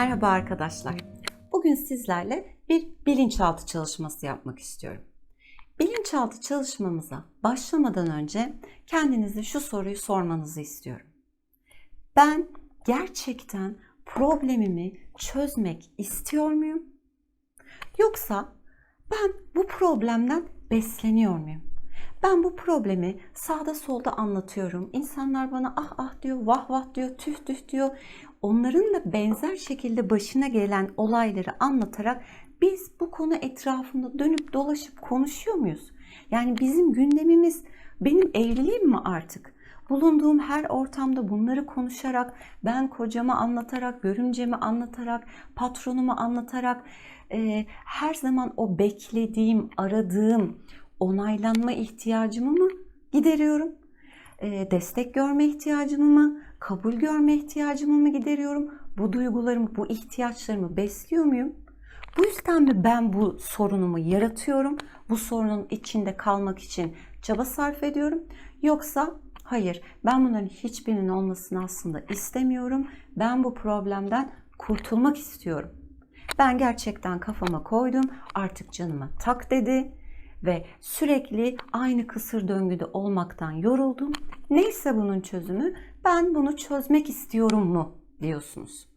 Merhaba arkadaşlar. Bugün sizlerle bir bilinçaltı çalışması yapmak istiyorum. Bilinçaltı çalışmamıza başlamadan önce kendinize şu soruyu sormanızı istiyorum. Ben gerçekten problemimi çözmek istiyor muyum? Yoksa ben bu problemden besleniyor muyum? Ben bu problemi sağda solda anlatıyorum. İnsanlar bana ah ah diyor, vah vah diyor, tüh tüh diyor. Onların da benzer şekilde başına gelen olayları anlatarak biz bu konu etrafında dönüp dolaşıp konuşuyor muyuz? Yani bizim gündemimiz benim evliliğim mi artık? Bulunduğum her ortamda bunları konuşarak, ben kocama anlatarak, görümcemi anlatarak, patronumu anlatarak, e, her zaman o beklediğim, aradığım, onaylanma ihtiyacımı mı gideriyorum? E, destek görme ihtiyacımı mı? Kabul görme ihtiyacımı mı gideriyorum? Bu duygularımı, bu ihtiyaçlarımı besliyor muyum? Bu yüzden mi ben bu sorunumu yaratıyorum? Bu sorunun içinde kalmak için çaba sarf ediyorum? Yoksa hayır ben bunların hiçbirinin olmasını aslında istemiyorum. Ben bu problemden kurtulmak istiyorum. Ben gerçekten kafama koydum. Artık canıma tak dedi ve sürekli aynı kısır döngüde olmaktan yoruldum. Neyse bunun çözümü ben bunu çözmek istiyorum mu diyorsunuz.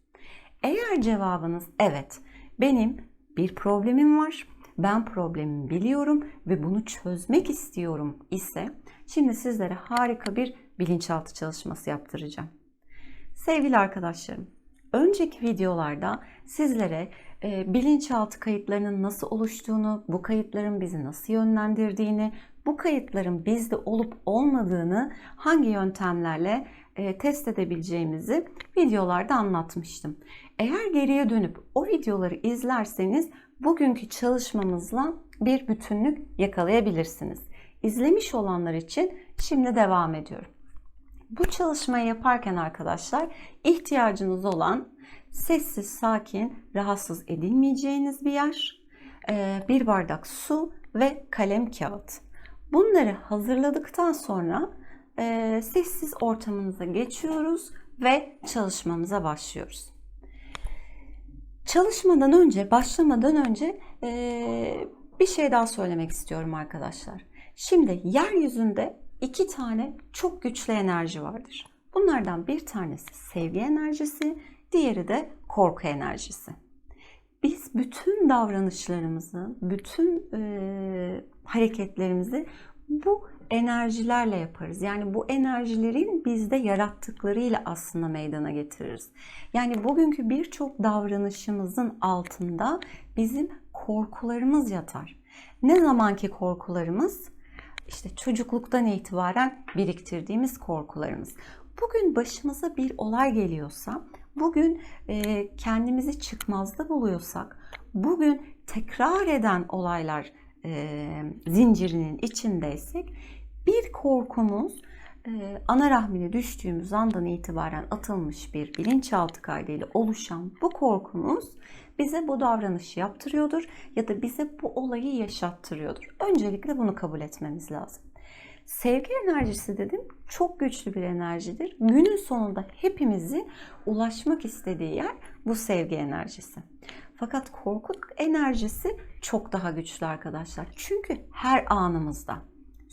Eğer cevabınız evet benim bir problemim var ben problemimi biliyorum ve bunu çözmek istiyorum ise şimdi sizlere harika bir bilinçaltı çalışması yaptıracağım. Sevgili arkadaşlarım, önceki videolarda sizlere bilinçaltı kayıtlarının nasıl oluştuğunu, bu kayıtların bizi nasıl yönlendirdiğini, bu kayıtların bizde olup olmadığını hangi yöntemlerle e, test edebileceğimizi videolarda anlatmıştım. Eğer geriye dönüp o videoları izlerseniz bugünkü çalışmamızla bir bütünlük yakalayabilirsiniz. İzlemiş olanlar için şimdi devam ediyorum. Bu çalışmayı yaparken arkadaşlar ihtiyacınız olan sessiz, sakin, rahatsız edilmeyeceğiniz bir yer, e, bir bardak su ve kalem kağıt. Bunları hazırladıktan sonra e, sessiz ortamınıza geçiyoruz ve çalışmamıza başlıyoruz. Çalışmadan önce, başlamadan önce e, bir şey daha söylemek istiyorum arkadaşlar. Şimdi yeryüzünde iki tane çok güçlü enerji vardır. Bunlardan bir tanesi sevgi enerjisi, diğeri de korku enerjisi. Biz bütün davranışlarımızı, bütün e, hareketlerimizi bu enerjilerle yaparız. Yani bu enerjilerin bizde yarattıklarıyla aslında meydana getiririz. Yani bugünkü birçok davranışımızın altında bizim korkularımız yatar. Ne zamanki korkularımız? İşte çocukluktan itibaren biriktirdiğimiz korkularımız. Bugün başımıza bir olay geliyorsa, bugün e, kendimizi çıkmazda buluyorsak, bugün tekrar eden olaylar e, zincirinin içindeysek bir korkumuz e, ana rahmine düştüğümüz andan itibaren atılmış bir bilinçaltı kaydıyla oluşan bu korkumuz bize bu davranışı yaptırıyordur ya da bize bu olayı yaşattırıyordur. Öncelikle bunu kabul etmemiz lazım. Sevgi enerjisi dedim çok güçlü bir enerjidir. Günün sonunda hepimizi ulaşmak istediği yer bu sevgi enerjisi. Fakat korku enerjisi çok daha güçlü arkadaşlar. Çünkü her anımızda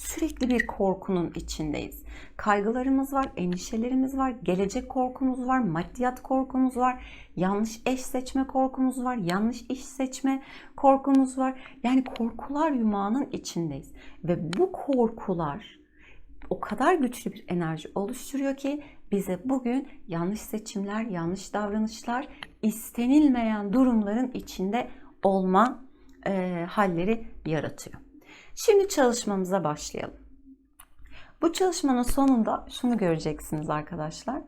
sürekli bir korkunun içindeyiz. Kaygılarımız var, endişelerimiz var, gelecek korkumuz var, maddiyat korkumuz var, yanlış eş seçme korkumuz var, yanlış iş seçme korkumuz var. Yani korkular yumağının içindeyiz. Ve bu korkular o kadar güçlü bir enerji oluşturuyor ki bize bugün yanlış seçimler, yanlış davranışlar, istenilmeyen durumların içinde olma e, halleri yaratıyor. Şimdi çalışmamıza başlayalım. Bu çalışmanın sonunda şunu göreceksiniz arkadaşlar.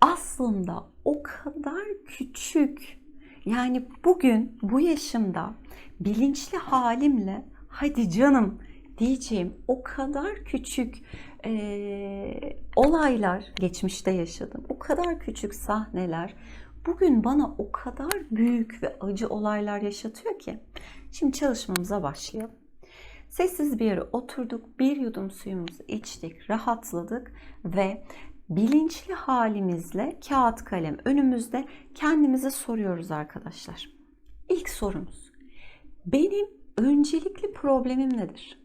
Aslında o kadar küçük yani bugün bu yaşımda bilinçli halimle hadi canım diyeceğim o kadar küçük e, olaylar geçmişte yaşadım. O kadar küçük sahneler bugün bana o kadar büyük ve acı olaylar yaşatıyor ki. Şimdi çalışmamıza başlayalım. Sessiz bir yere oturduk, bir yudum suyumuzu içtik, rahatladık ve bilinçli halimizle kağıt kalem önümüzde kendimize soruyoruz arkadaşlar. İlk sorumuz. Benim öncelikli problemim nedir?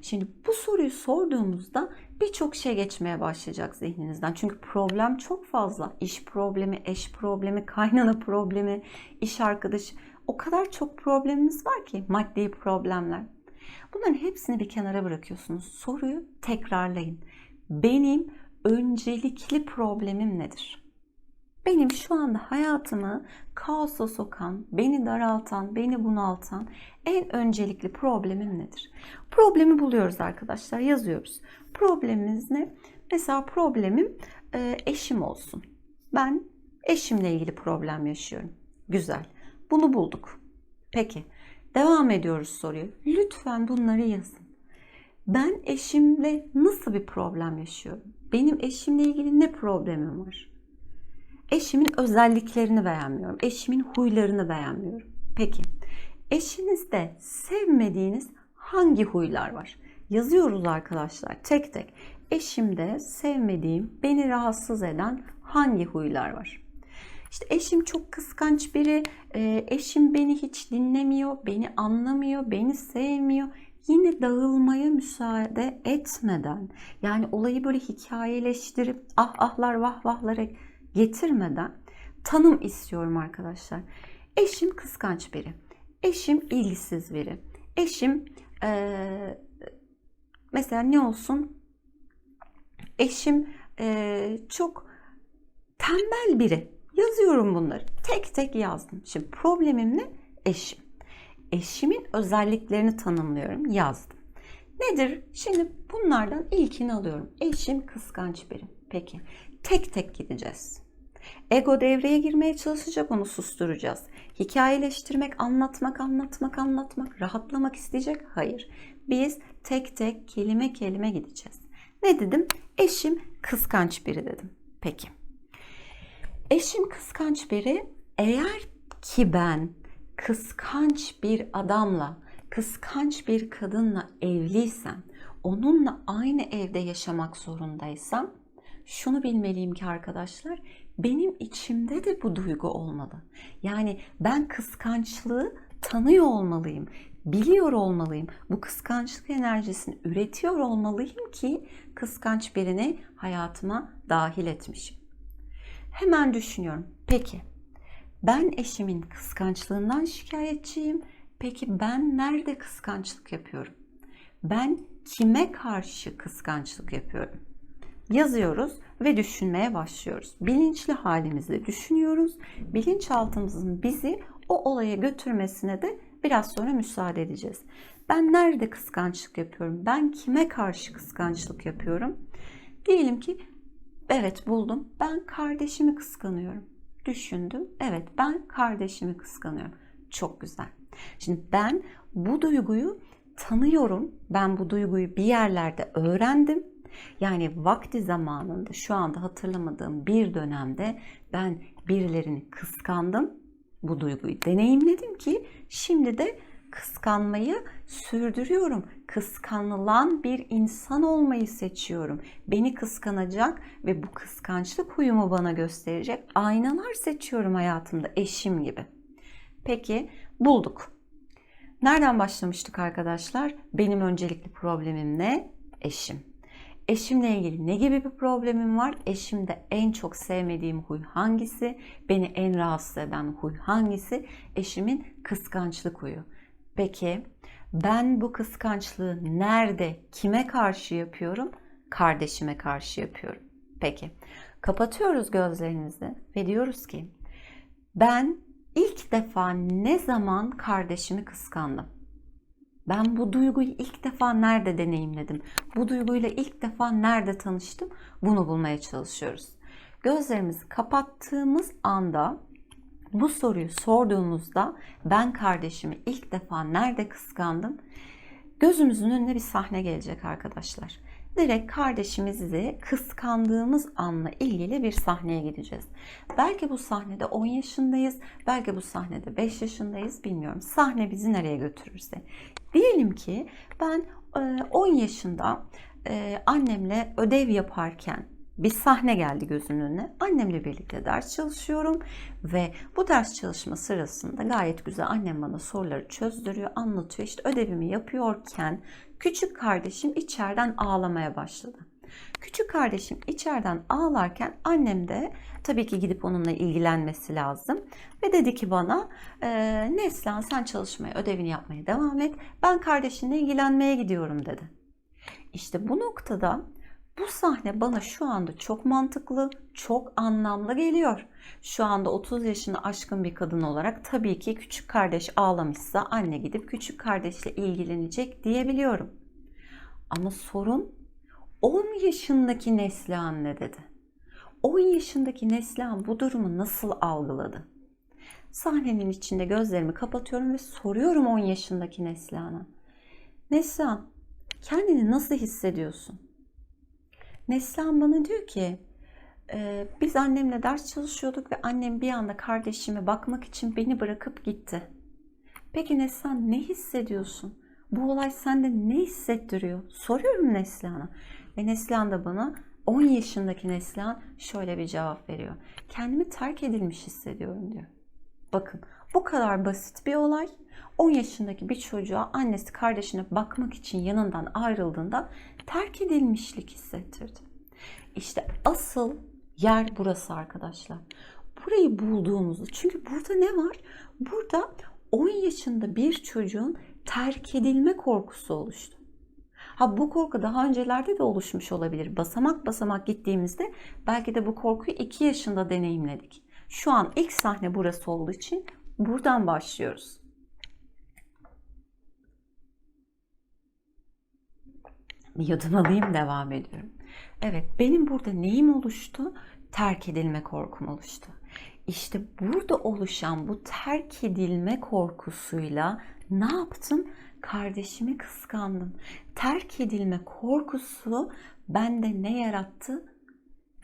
Şimdi bu soruyu sorduğumuzda birçok şey geçmeye başlayacak zihninizden. Çünkü problem çok fazla. İş problemi, eş problemi, kaynana problemi, iş arkadaşı. O kadar çok problemimiz var ki maddi problemler. Bunların hepsini bir kenara bırakıyorsunuz. Soruyu tekrarlayın. Benim öncelikli problemim nedir? Benim şu anda hayatımı kaosa sokan, beni daraltan, beni bunaltan en öncelikli problemim nedir? Problemi buluyoruz arkadaşlar, yazıyoruz. Problemimiz ne? Mesela problemim e, eşim olsun. Ben eşimle ilgili problem yaşıyorum. Güzel. Bunu bulduk. Peki. Devam ediyoruz soruyu. Lütfen bunları yazın. Ben eşimle nasıl bir problem yaşıyorum? Benim eşimle ilgili ne problemim var? Eşimin özelliklerini beğenmiyorum. Eşimin huylarını beğenmiyorum. Peki. Eşinizde sevmediğiniz hangi huylar var? Yazıyoruz arkadaşlar tek tek. Eşimde sevmediğim, beni rahatsız eden hangi huylar var? İşte eşim çok kıskanç biri, e, eşim beni hiç dinlemiyor, beni anlamıyor, beni sevmiyor. Yine dağılmaya müsaade etmeden, yani olayı böyle hikayeleştirip ah ahlar vah vahlara getirmeden tanım istiyorum arkadaşlar. Eşim kıskanç biri, eşim ilgisiz biri, eşim ee, mesela ne olsun? Eşim ee, çok tembel biri. Yazıyorum bunları. Tek tek yazdım. Şimdi problemim ne? Eşim. Eşimin özelliklerini tanımlıyorum. Yazdım. Nedir? Şimdi bunlardan ilkini alıyorum. Eşim kıskanç biri. Peki. Tek tek gideceğiz. Ego devreye girmeye çalışacak onu susturacağız. Hikayeleştirmek, anlatmak, anlatmak, anlatmak, rahatlamak isteyecek? Hayır. Biz tek tek kelime kelime gideceğiz. Ne dedim? Eşim kıskanç biri dedim. Peki. Eşim kıskanç biri. Eğer ki ben kıskanç bir adamla, kıskanç bir kadınla evliysem, onunla aynı evde yaşamak zorundaysam şunu bilmeliyim ki arkadaşlar benim içimde de bu duygu olmalı. Yani ben kıskançlığı tanıyor olmalıyım. Biliyor olmalıyım. Bu kıskançlık enerjisini üretiyor olmalıyım ki kıskanç birini hayatıma dahil etmişim. Hemen düşünüyorum. Peki ben eşimin kıskançlığından şikayetçiyim. Peki ben nerede kıskançlık yapıyorum? Ben kime karşı kıskançlık yapıyorum? Yazıyoruz ve düşünmeye başlıyoruz. Bilinçli halimizde düşünüyoruz. Bilinçaltımızın bizi o olaya götürmesine de biraz sonra müsaade edeceğiz. Ben nerede kıskançlık yapıyorum? Ben kime karşı kıskançlık yapıyorum? Diyelim ki evet buldum. Ben kardeşimi kıskanıyorum. Düşündüm. Evet ben kardeşimi kıskanıyorum. Çok güzel. Şimdi ben bu duyguyu tanıyorum. Ben bu duyguyu bir yerlerde öğrendim yani vakti zamanında şu anda hatırlamadığım bir dönemde ben birilerini kıskandım. Bu duyguyu deneyimledim ki şimdi de kıskanmayı sürdürüyorum. Kıskanılan bir insan olmayı seçiyorum. Beni kıskanacak ve bu kıskançlık huyumu bana gösterecek aynalar seçiyorum hayatımda eşim gibi. Peki bulduk. Nereden başlamıştık arkadaşlar? Benim öncelikli problemim ne? Eşim. Eşimle ilgili ne gibi bir problemim var? Eşimde en çok sevmediğim huy hangisi? Beni en rahatsız eden huy hangisi? Eşimin kıskançlık huyu. Peki ben bu kıskançlığı nerede, kime karşı yapıyorum? Kardeşime karşı yapıyorum. Peki kapatıyoruz gözlerimizi ve diyoruz ki ben ilk defa ne zaman kardeşimi kıskandım? Ben bu duyguyu ilk defa nerede deneyimledim? Bu duyguyla ilk defa nerede tanıştım? Bunu bulmaya çalışıyoruz. Gözlerimizi kapattığımız anda bu soruyu sorduğumuzda ben kardeşimi ilk defa nerede kıskandım? Gözümüzün önüne bir sahne gelecek arkadaşlar direkt kardeşimizi kıskandığımız anla ilgili bir sahneye gideceğiz. Belki bu sahnede 10 yaşındayız, belki bu sahnede 5 yaşındayız bilmiyorum. Sahne bizi nereye götürürse. Diyelim ki ben 10 e, yaşında e, annemle ödev yaparken bir sahne geldi gözünün önüne. Annemle birlikte ders çalışıyorum ve bu ders çalışma sırasında gayet güzel annem bana soruları çözdürüyor, anlatıyor. İşte ödevimi yapıyorken küçük kardeşim içeriden ağlamaya başladı. Küçük kardeşim içeriden ağlarken annem de tabii ki gidip onunla ilgilenmesi lazım. Ve dedi ki bana e, Neslihan sen çalışmaya, ödevini yapmaya devam et. Ben kardeşinle ilgilenmeye gidiyorum dedi. İşte bu noktada bu sahne bana şu anda çok mantıklı, çok anlamlı geliyor. Şu anda 30 yaşını aşkın bir kadın olarak tabii ki küçük kardeş ağlamışsa anne gidip küçük kardeşle ilgilenecek diyebiliyorum. Ama sorun 10 yaşındaki Neslihan ne dedi? 10 yaşındaki Neslihan bu durumu nasıl algıladı? Sahnenin içinde gözlerimi kapatıyorum ve soruyorum 10 yaşındaki Neslihan'a. Neslihan, kendini nasıl hissediyorsun? Neslihan bana diyor ki, e, biz annemle ders çalışıyorduk ve annem bir anda kardeşime bakmak için beni bırakıp gitti. Peki Neslihan ne hissediyorsun? Bu olay sende ne hissettiriyor? Soruyorum Neslihan'a. Ve Neslihan da bana 10 yaşındaki Neslihan şöyle bir cevap veriyor. Kendimi terk edilmiş hissediyorum diyor. Bakın bu kadar basit bir olay. 10 yaşındaki bir çocuğa annesi kardeşine bakmak için yanından ayrıldığında terk edilmişlik hissettirdi. İşte asıl yer burası arkadaşlar. Burayı bulduğumuzda çünkü burada ne var? Burada 10 yaşında bir çocuğun terk edilme korkusu oluştu. Ha bu korku daha öncelerde de oluşmuş olabilir. Basamak basamak gittiğimizde belki de bu korkuyu 2 yaşında deneyimledik. Şu an ilk sahne burası olduğu için buradan başlıyoruz. Bir yudum alayım devam ediyorum. Evet benim burada neyim oluştu? Terk edilme korkum oluştu. İşte burada oluşan bu terk edilme korkusuyla ne yaptım? Kardeşimi kıskandım. Terk edilme korkusu bende ne yarattı?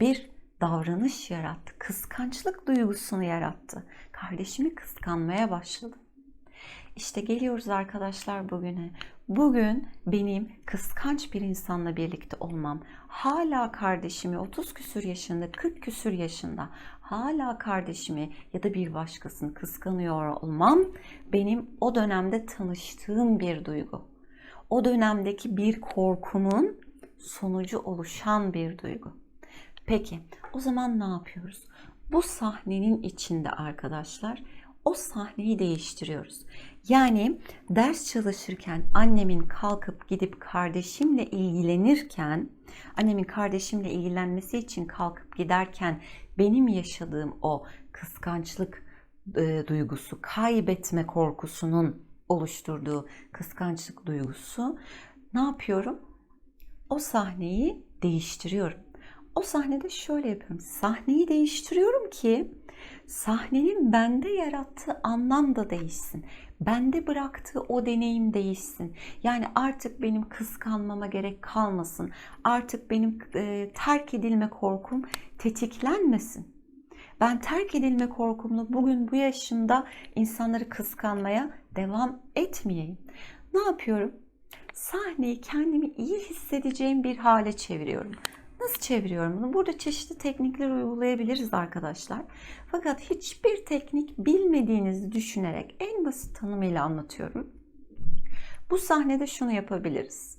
Bir davranış yarattı. Kıskançlık duygusunu yarattı. Kardeşimi kıskanmaya başladım. İşte geliyoruz arkadaşlar bugüne. Bugün benim kıskanç bir insanla birlikte olmam, hala kardeşimi 30 küsür yaşında, 40 küsür yaşında hala kardeşimi ya da bir başkasını kıskanıyor olmam benim o dönemde tanıştığım bir duygu. O dönemdeki bir korkumun sonucu oluşan bir duygu. Peki o zaman ne yapıyoruz? Bu sahnenin içinde arkadaşlar o sahneyi değiştiriyoruz. Yani ders çalışırken annemin kalkıp gidip kardeşimle ilgilenirken, annemin kardeşimle ilgilenmesi için kalkıp giderken benim yaşadığım o kıskançlık e, duygusu, kaybetme korkusunun oluşturduğu kıskançlık duygusu ne yapıyorum? O sahneyi değiştiriyorum. O sahnede şöyle yapıyorum. Sahneyi değiştiriyorum ki sahnenin bende yarattığı anlam da değişsin. Bende bıraktığı o deneyim değişsin. Yani artık benim kıskanmama gerek kalmasın. Artık benim e, terk edilme korkum tetiklenmesin. Ben terk edilme korkumla bugün bu yaşımda insanları kıskanmaya devam etmeyeyim. Ne yapıyorum? Sahneyi kendimi iyi hissedeceğim bir hale çeviriyorum. Nasıl çeviriyorum bunu? Burada çeşitli teknikler uygulayabiliriz arkadaşlar. Fakat hiçbir teknik bilmediğinizi düşünerek en basit tanımıyla anlatıyorum. Bu sahnede şunu yapabiliriz.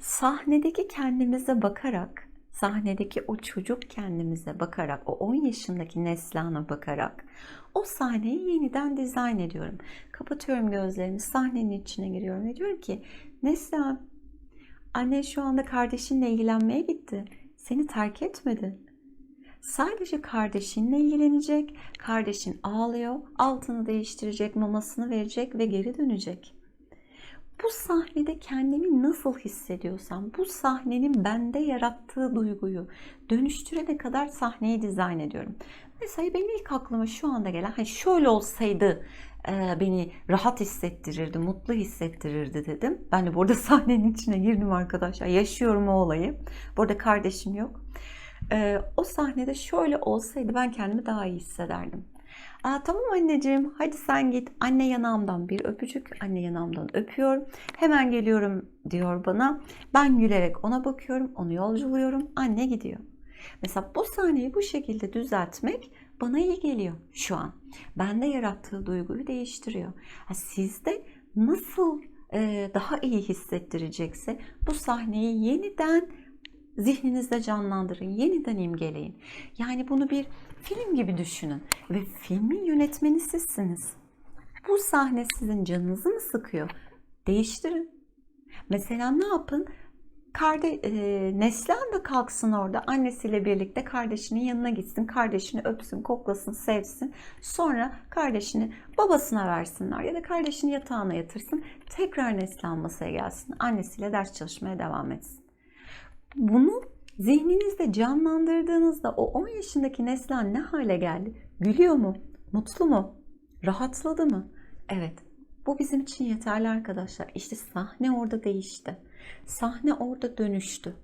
Sahnedeki kendimize bakarak, sahnedeki o çocuk kendimize bakarak, o 10 yaşındaki Neslihan'a bakarak o sahneyi yeniden dizayn ediyorum. Kapatıyorum gözlerimi, sahnenin içine giriyorum ve diyorum ki Neslihan, anne şu anda kardeşinle ilgilenmeye gitti seni terk etmedi. Sadece kardeşinle ilgilenecek. Kardeşin ağlıyor, altını değiştirecek, mamasını verecek ve geri dönecek. Bu sahnede kendimi nasıl hissediyorsam, bu sahnenin bende yarattığı duyguyu dönüştürene kadar sahneyi dizayn ediyorum. Mesela benim ilk aklıma şu anda gelen, hani şöyle olsaydı e, beni rahat hissettirirdi, mutlu hissettirirdi dedim. Ben de burada sahnenin içine girdim arkadaşlar. Yaşıyorum o olayı. Burada kardeşim yok. E, o sahnede şöyle olsaydı ben kendimi daha iyi hissederdim. Aa, tamam anneciğim hadi sen git. Anne yanağımdan bir öpücük. Anne yanağımdan öpüyor. Hemen geliyorum diyor bana. Ben gülerek ona bakıyorum. Onu yolculuyorum. Anne gidiyor. Mesela bu sahneyi bu şekilde düzeltmek bana iyi geliyor şu an. Bende yarattığı duyguyu değiştiriyor. Sizde nasıl e, daha iyi hissettirecekse bu sahneyi yeniden zihninizde canlandırın, yeniden imgeleyin. Yani bunu bir film gibi düşünün ve filmin yönetmeni sizsiniz. Bu sahne sizin canınızı mı sıkıyor? Değiştirin. Mesela ne yapın? Karde, e, Neslihan da kalksın orada annesiyle birlikte kardeşinin yanına gitsin. Kardeşini öpsün, koklasın, sevsin. Sonra kardeşini babasına versinler ya da kardeşini yatağına yatırsın. Tekrar Neslihan masaya gelsin. Annesiyle ders çalışmaya devam etsin. Bunu zihninizde canlandırdığınızda o 10 yaşındaki Neslihan ne hale geldi? Gülüyor mu? Mutlu mu? Rahatladı mı? Evet. Bu bizim için yeterli arkadaşlar. İşte sahne orada değişti. Sahne orada dönüştü.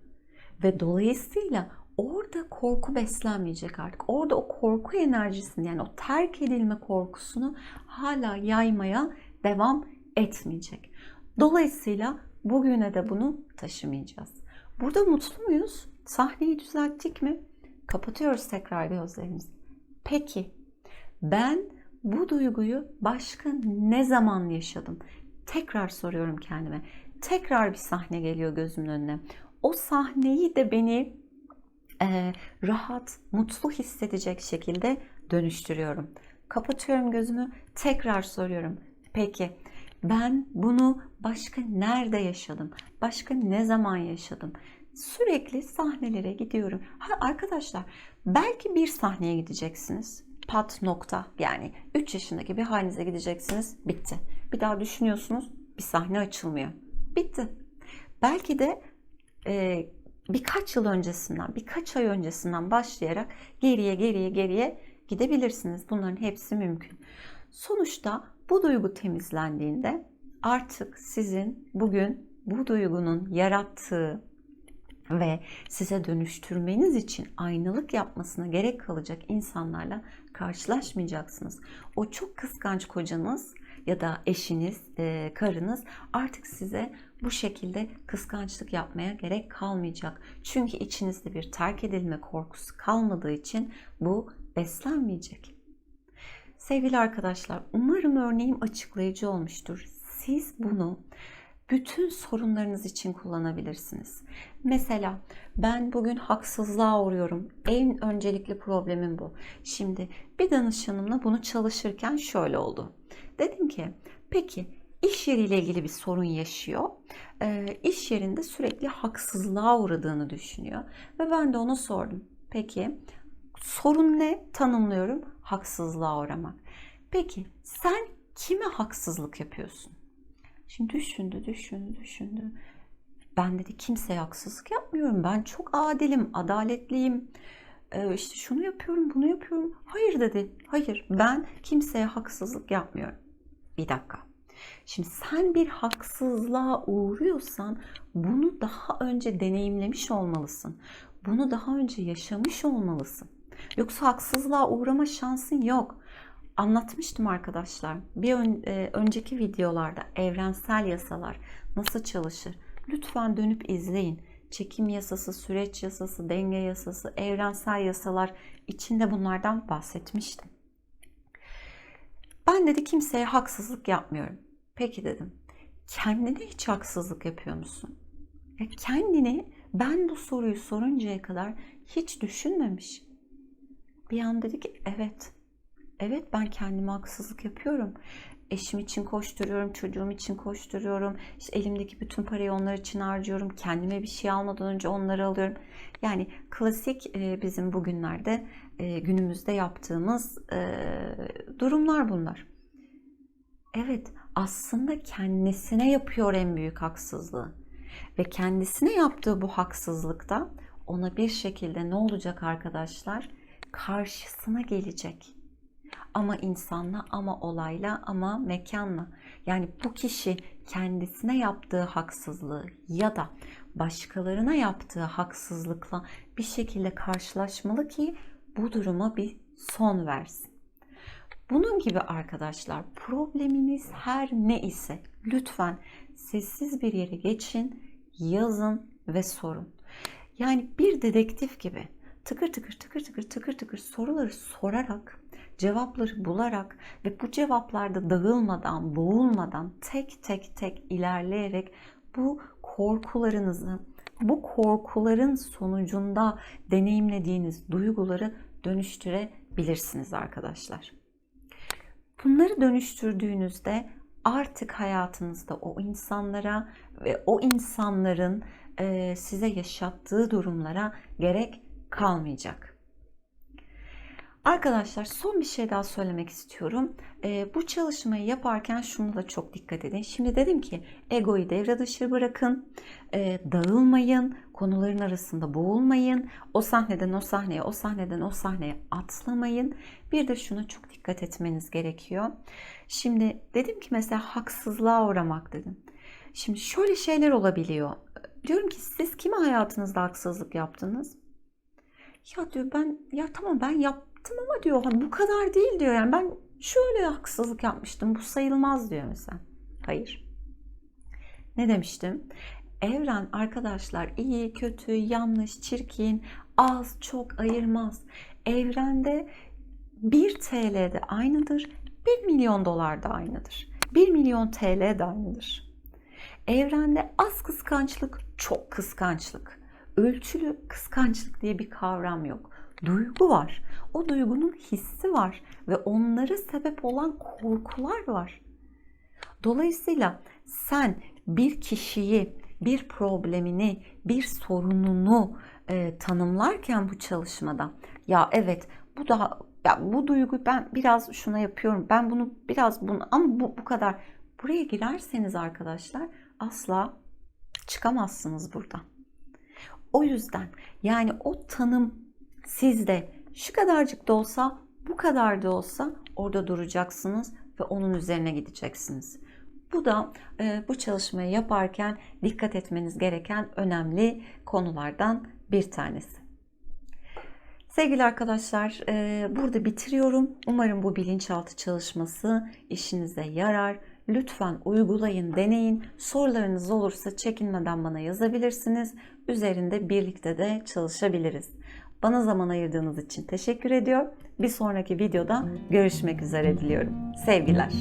Ve dolayısıyla orada korku beslenmeyecek artık. Orada o korku enerjisini yani o terk edilme korkusunu hala yaymaya devam etmeyecek. Dolayısıyla bugüne de bunu taşımayacağız. Burada mutlu muyuz? Sahneyi düzelttik mi? Kapatıyoruz tekrar gözlerimizi. Peki ben bu duyguyu başka ne zaman yaşadım? Tekrar soruyorum kendime. Tekrar bir sahne geliyor gözümün önüne. O sahneyi de beni e, rahat, mutlu hissedecek şekilde dönüştürüyorum. Kapatıyorum gözümü, tekrar soruyorum. Peki ben bunu başka nerede yaşadım? Başka ne zaman yaşadım? Sürekli sahnelere gidiyorum. Ha, arkadaşlar belki bir sahneye gideceksiniz. Pat nokta yani 3 yaşındaki bir halinize gideceksiniz. Bitti. Bir daha düşünüyorsunuz bir sahne açılmıyor. Bitti. Belki de e, birkaç yıl öncesinden, birkaç ay öncesinden başlayarak geriye geriye geriye gidebilirsiniz. Bunların hepsi mümkün. Sonuçta bu duygu temizlendiğinde artık sizin bugün bu duygunun yarattığı ve size dönüştürmeniz için aynalık yapmasına gerek kalacak insanlarla karşılaşmayacaksınız. O çok kıskanç kocanız ya da eşiniz, e, karınız artık size bu şekilde kıskançlık yapmaya gerek kalmayacak. Çünkü içinizde bir terk edilme korkusu kalmadığı için bu beslenmeyecek. Sevgili arkadaşlar, umarım örneğim açıklayıcı olmuştur. Siz bunu bütün sorunlarınız için kullanabilirsiniz. Mesela ben bugün haksızlığa uğruyorum. En öncelikli problemim bu. Şimdi bir danışanımla bunu çalışırken şöyle oldu. Dedim ki peki iş yeriyle ilgili bir sorun yaşıyor. E, iş yerinde sürekli haksızlığa uğradığını düşünüyor. Ve ben de ona sordum. Peki sorun ne? Tanımlıyorum. Haksızlığa uğramak. Peki sen kime haksızlık yapıyorsun? Şimdi düşündü, düşündü, düşündü. Ben dedi kimseye haksızlık yapmıyorum. Ben çok adilim, adaletliyim. Ee, işte şunu yapıyorum, bunu yapıyorum. Hayır dedi. Hayır, ben kimseye haksızlık yapmıyorum. Bir dakika. Şimdi sen bir haksızlığa uğruyorsan bunu daha önce deneyimlemiş olmalısın. Bunu daha önce yaşamış olmalısın. Yoksa haksızlığa uğrama şansın yok. Anlatmıştım arkadaşlar. Bir ön, e, önceki videolarda evrensel yasalar nasıl çalışır? Lütfen dönüp izleyin. Çekim yasası, süreç yasası, denge yasası, evrensel yasalar içinde bunlardan bahsetmiştim. Ben dedi kimseye haksızlık yapmıyorum. Peki dedim. Kendine hiç haksızlık yapıyor musun? Ya kendini ben bu soruyu soruncaya kadar hiç düşünmemiş. Bir an dedi ki evet. Evet ben kendime haksızlık yapıyorum. Eşim için koşturuyorum, çocuğum için koşturuyorum. İşte elimdeki bütün parayı onlar için harcıyorum. Kendime bir şey almadan önce onları alıyorum. Yani klasik e, bizim bugünlerde e, günümüzde yaptığımız e, durumlar bunlar. Evet aslında kendisine yapıyor en büyük haksızlığı. Ve kendisine yaptığı bu haksızlıkta ona bir şekilde ne olacak arkadaşlar? Karşısına gelecek ama insanla ama olayla ama mekanla. Yani bu kişi kendisine yaptığı haksızlığı ya da başkalarına yaptığı haksızlıkla bir şekilde karşılaşmalı ki bu duruma bir son versin. Bunun gibi arkadaşlar probleminiz her ne ise lütfen sessiz bir yere geçin, yazın ve sorun. Yani bir dedektif gibi tıkır tıkır tıkır tıkır tıkır tıkır soruları sorarak, cevapları bularak ve bu cevaplarda dağılmadan, boğulmadan tek tek tek ilerleyerek bu korkularınızı, bu korkuların sonucunda deneyimlediğiniz duyguları dönüştürebilirsiniz arkadaşlar. Bunları dönüştürdüğünüzde artık hayatınızda o insanlara ve o insanların size yaşattığı durumlara gerek kalmayacak. Arkadaşlar son bir şey daha söylemek istiyorum. E, bu çalışmayı yaparken şunu da çok dikkat edin. Şimdi dedim ki egoyu devre dışı bırakın, e, dağılmayın, konuların arasında boğulmayın, o sahneden o sahneye, o sahneden o sahneye atlamayın. Bir de şuna çok dikkat etmeniz gerekiyor. Şimdi dedim ki mesela haksızlığa uğramak dedim. Şimdi şöyle şeyler olabiliyor. Diyorum ki siz kime hayatınızda haksızlık yaptınız? Ya diyor ben ya tamam ben yaptım ama diyor hani bu kadar değil diyor. Yani ben şöyle haksızlık yapmıştım bu sayılmaz diyor mesela. Hayır. Ne demiştim? Evren arkadaşlar iyi, kötü, yanlış, çirkin, az, çok ayırmaz. Evrende 1 TL de aynıdır, 1 milyon dolar da aynıdır. 1 milyon TL de aynıdır. Evrende az kıskançlık, çok kıskançlık. Ölçülü kıskançlık diye bir kavram yok. Duygu var. O duygunun hissi var ve onlara sebep olan korkular var. Dolayısıyla sen bir kişiyi, bir problemini, bir sorununu e, tanımlarken bu çalışmada ya evet bu da ya bu duygu ben biraz şuna yapıyorum. Ben bunu biraz bunu ama bu, bu kadar. Buraya girerseniz arkadaşlar asla çıkamazsınız buradan. O yüzden yani o tanım sizde şu kadarcık da olsa bu kadar da olsa orada duracaksınız ve onun üzerine gideceksiniz. Bu da e, bu çalışmayı yaparken dikkat etmeniz gereken önemli konulardan bir tanesi. Sevgili arkadaşlar, e, burada bitiriyorum. Umarım bu bilinçaltı çalışması işinize yarar. Lütfen uygulayın, deneyin. Sorularınız olursa çekinmeden bana yazabilirsiniz. Üzerinde birlikte de çalışabiliriz. Bana zaman ayırdığınız için teşekkür ediyor. Bir sonraki videoda görüşmek üzere diliyorum. Sevgiler.